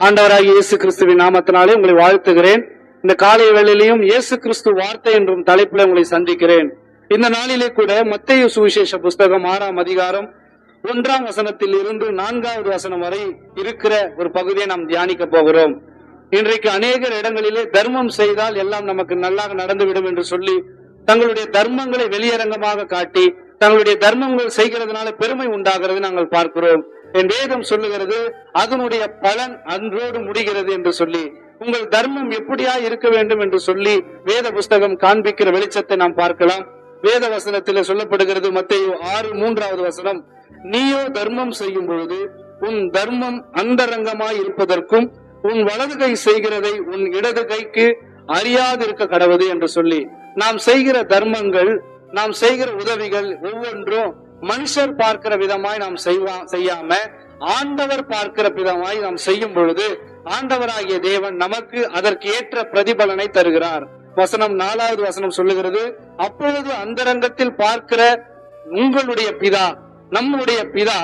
ஆண்டவராக இயேசு கிறிஸ்துவின் நாமத்தினாலே உங்களை வாழ்த்துகிறேன். இந்த காலை வேளையிலையும் இயேசு கிறிஸ்து வார்த்தை என்றும் தலைப்பில் உங்களை சந்திக்கிறேன். இந்த நாளிலே கூட மத்திய சுவிசேஷ புஸ்தகம் ஆறாம் அதிகாரம் ஒன்றாம் வசனத்தில் இருந்து நான்காவது வசனம் வரை இருக்கிற ஒரு பகுதியை நாம் தியானிக்க போகிறோம். இன்றைக்கு அநேக இடங்களிலே தர்மம் செய்தால் எல்லாம் நமக்கு நல்லாக நடந்துவிடும் என்று சொல்லி தங்களுடைய தர்மங்களை வெளியரங்கமாக காட்டி தங்களுடைய தர்மங்கள் செய்கிறதுனால பெருமை உண்டாகிறது நாங்கள் பார்க்கிறோம். என் வேதம் சொல்லுகிறது அதனுடைய பலன் அன்றோடு முடிகிறது என்று சொல்லி உங்கள் தர்மம் எப்படியா இருக்க வேண்டும் என்று சொல்லி வேத புஸ்தகம் காண்பிக்கிற வெளிச்சத்தை நாம் பார்க்கலாம். வேத வசனத்தில் சொல்லப்படுகிறது மத்திய ஆறு மூன்றாவது வசனம் நீயோ தர்மம் செய்யும் பொழுது உன் தர்மம் அந்தரங்கமாய் இருப்பதற்கும் உன் வலது கை செய்கிறதை உன் இடது கைக்கு அறியாதிருக்க கடவுது என்று சொல்லி நாம் செய்கிற தர்மங்கள் நாம் செய்கிற உதவிகள் ஒவ்வொன்றும் மனுஷர் பார்க்கிற விதமாய் நாம் செய்வா செய்யாம ஆண்டவர் பார்க்கிற விதமாய் நாம் செய்யும் பொழுது ஆண்டவராகிய தேவன் நமக்கு அதற்கு ஏற்ற பிரதிபலனை தருகிறார். வசனம் நாலாவது வசனம் சொல்லுகிறது அப்பொழுது அந்தரங்கத்தில் பார்க்கிற உங்களுடைய பிதா நம்முடைய பிதா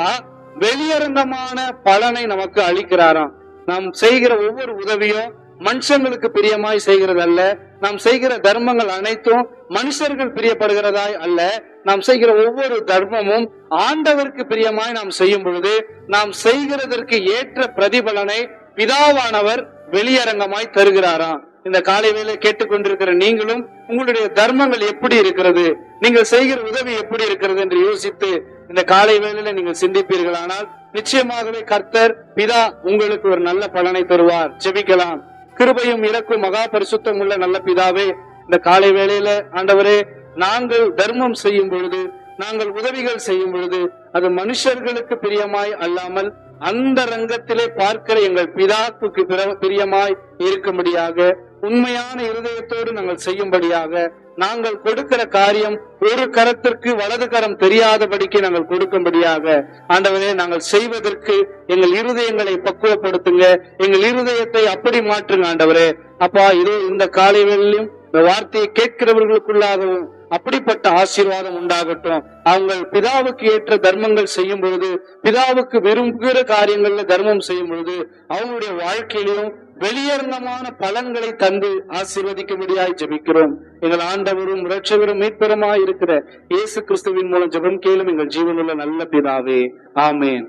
வெளியரங்கமான பலனை நமக்கு அளிக்கிறாராம். நாம் செய்கிற ஒவ்வொரு உதவியும் மனுஷங்களுக்கு பிரியமாய் செய்கிறது அல்ல நாம் செய்கிற தர்மங்கள் அனைத்தும் மனுஷர்கள் பிரியப்படுகிறதாய் அல்ல நாம் செய்கிற ஒவ்வொரு தர்மமும் ஆண்டவருக்கு பிரியமாய் நாம் செய்யும் பொழுது நாம் செய்கிறதற்கு ஏற்ற பிரதிபலனை பிதாவானவர் வெளியரங்கமாய் தருகிறாராம். இந்த காலை வேலை கேட்டுக்கொண்டிருக்கிற நீங்களும் உங்களுடைய தர்மங்கள் எப்படி இருக்கிறது நீங்கள் செய்கிற உதவி எப்படி இருக்கிறது என்று யோசித்து இந்த காலை வேலையில நீங்கள் சிந்திப்பீர்களானால் நிச்சயமாகவே கர்த்தர் பிதா உங்களுக்கு ஒரு நல்ல பலனை தருவார். ஜெபிக்கலாம். கிருபையும் இறக்கும் மகா பரிசுத்தம் உள்ள நல்ல பிதாவே இந்த காலை வேளையில ஆண்டவரே நாங்கள் தர்மம் செய்யும் பொழுது நாங்கள் உதவிகள் செய்யும் பொழுது அது மனுஷர்களுக்கு பிரியமாய் அல்லாமல் அந்த ரங்கத்திலே பார்க்கிற எங்கள் பிதாவுக்கு பிர- பிரியமாய் இருக்கும்படியாக உண்மையான இருதயத்தோடு நாங்கள் செய்யும்படியாக நாங்கள் கொடுக்கிற காரியம் ஒரு கரத்திற்கு வலது கரம் தெரியாதபடிக்கு நாங்கள் கொடுக்கும்படியாக ஆண்டவரே நாங்கள் செய்வதற்கு எங்கள் இருதயங்களை பக்குவப்படுத்துங்க எங்கள் இருதயத்தை அப்படி மாற்றுங்க ஆண்டவரே. அப்பா இதோ இந்த காலை வேளையிலும் இந்த வார்த்தையை கேட்கிறவர்களுக்குள்ளாகவும் அப்படிப்பட்ட ஆசீர்வாதம் உண்டாகட்டும். அவங்க பிதாவுக்கு ஏற்ற தர்மங்கள் செய்யும் பொழுது பிதாவுக்கு விரும்புகிற காரியங்கள்ல தர்மம் செய்யும் பொழுது அவங்களுடைய வாழ்க்கையிலும் வெளியரங்கமான பலன்களை தந்து ஆசீர்வதிக்கும்படியாய் ஜெபிக்கிறோம். எங்கள் ஆண்டவரும் இரட்சகரும் மீட்பெருமாய் இருக்கிற இயேசு கிறிஸ்துவின் மூலம் ஜபம் கேளும் எங்கள் ஜீவனுள்ள நல்ல பிதாவே. ஆமேன்.